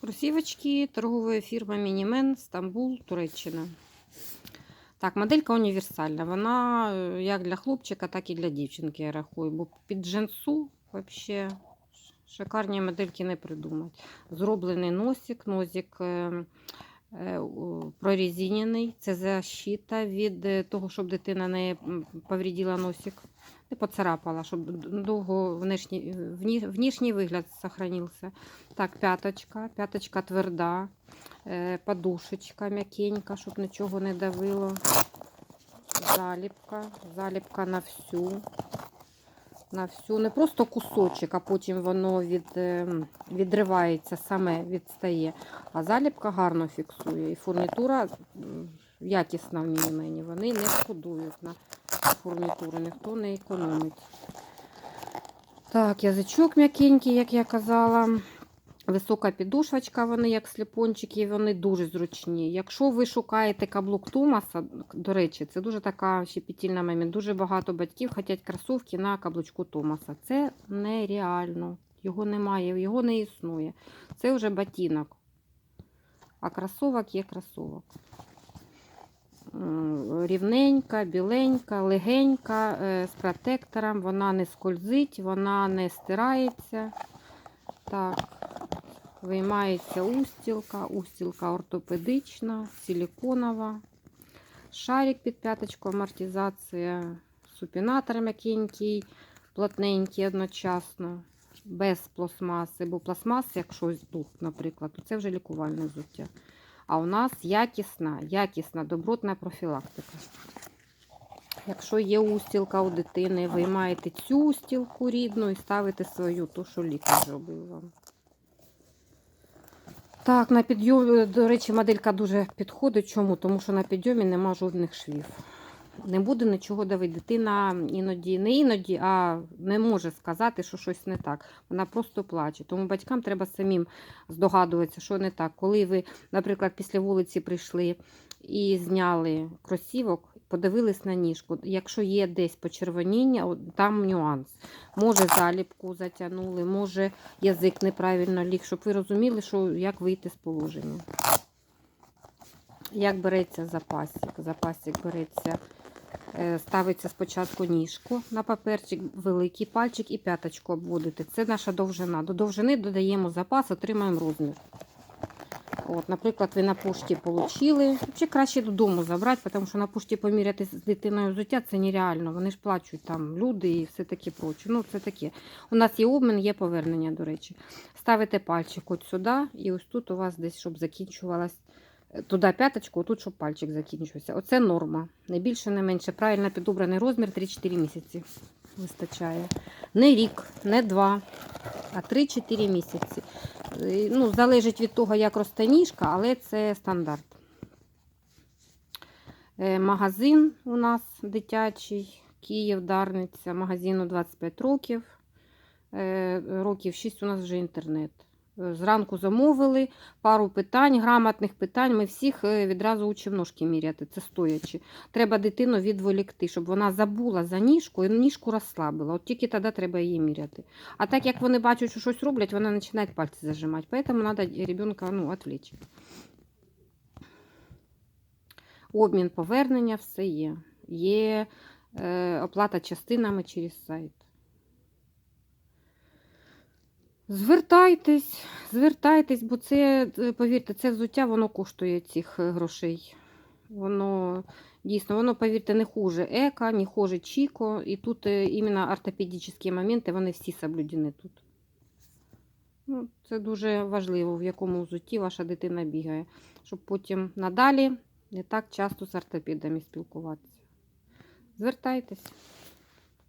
Кросівочки торгової фірми Мінімен, Стамбул, Туреччина. Так, моделька універсальна. Вона е, як для хлопчика, так і для дівчинки, я рахую. Бо під джинсу взагалі шикарні модельки не придумають. Зроблений носик, носик е, прорезинений. Це защита від е, того, щоб дитина не м, повредила носик. Не поцарапала, щоб довго внешній, внішній вигляд сохранився. Так, п'яточка. П'яточка тверда. Е, Подушечка м'якенька, щоб нічого не давило. Заліпка. Заліпка на всю. На всю. Не просто кусочок, а потім воно від, е, відривається, саме відстає. А заліпка гарно фіксує. І фурнітура якісна в мінімені. Вони не шкодують на фурнітуру, ніхто не економить. Так, язичок м'якенький, як я казала. Висока підушечка, вони як сліпончики, вони дуже зручні. Якщо ви шукаєте каблук Томаса, до речі, це дуже така щепетільна момент. Дуже багато батьків хочуть кросівки на каблучку Томаса. Це нереально. Його немає, його не існує. Це вже ботинок. А кросовок є кросовок. Рівненька, біленька, легенька, е, з протектором. Вона не скользить, вона не стирається. Так. Виймається устілка, устілка ортопедична, силіконова, шарик під п'яточку, амортизація, супінатор м'якенький, плотненький одночасно, без пластмаси, бо пластмас, якщо тут, наприклад, то це вже лікувальне взуття. А у нас якісна, якісна, добротна профілактика. Якщо є устілка у дитини, виймаєте цю устілку рідну і ставите свою, ту, що лікар зробив вам. Так, на підйомі, до речі, моделька дуже підходить. Чому? Тому що на підйомі нема жодних швів. Не буде нічого давити. Дитина іноді, не іноді, а не може сказати, що щось не так. Вона просто плаче. Тому батькам треба самим здогадуватися, що не так. Коли ви, наприклад, після вулиці прийшли і зняли кросівок, подивились на ніжку. Якщо є десь почервоніння, там нюанс. Може заліпку затягнули, може язик неправильно ліг, щоб ви розуміли, що як вийти з положення. Як береться запасик? Запасик береться, е, ставиться спочатку ніжку на паперчик, великий пальчик і п'яточку обводити. Це наша довжина. До довжини додаємо запас, отримаємо розмір. От, наприклад, ви на пошті отримали. Чи краще додому забрати, тому що на пошті поміряти з дитиною взуття це нереально. Вони ж плачуть там люди і все таке проче. Ну, це таке. У нас є обмін, є повернення, до речі. Ставите пальчик от сюди, і ось тут у вас десь, щоб закінчувалась. е, Туди п'яточку, тут, щоб пальчик закінчився. Оце норма. Не більше, не менше. Правильно підобраний розмір 3-4 місяці вистачає. Не рік, не два, а 3-4 місяці. Ну, залежить від того, як росте ніжка, але це стандарт. Е, Магазин у нас дитячий, Київ, Дарниця. Магазину 25 років. Е, Років 6 у нас вже інтернет. Зранку замовили пару питань, грамотних питань. Ми всіх е, відразу учимо ножки міряти, це стоячи. Треба дитину відволікти, щоб вона забула за ніжку і ніжку розслабила. От тільки тоді треба її міряти. А так як вони бачать, що щось роблять, вони починають пальці зажимати. Поэтому треба ребенка ну, відвлечь. Обмін повернення все є. Є е, оплата частинами через сайт. Звертайтесь, звертайтесь, бо це, е, повірте, це взуття воно коштує цих е, грошей. Воно дійсно, воно, повірте, не хуже Ека, не хуже Чіко. І тут е, іменно ортопедичні моменти, вони всі соблюдені тут. Ну, це дуже важливо, в якому взутті ваша дитина бігає, щоб потім надалі не так часто з ортопедами спілкуватися. Звертайтесь.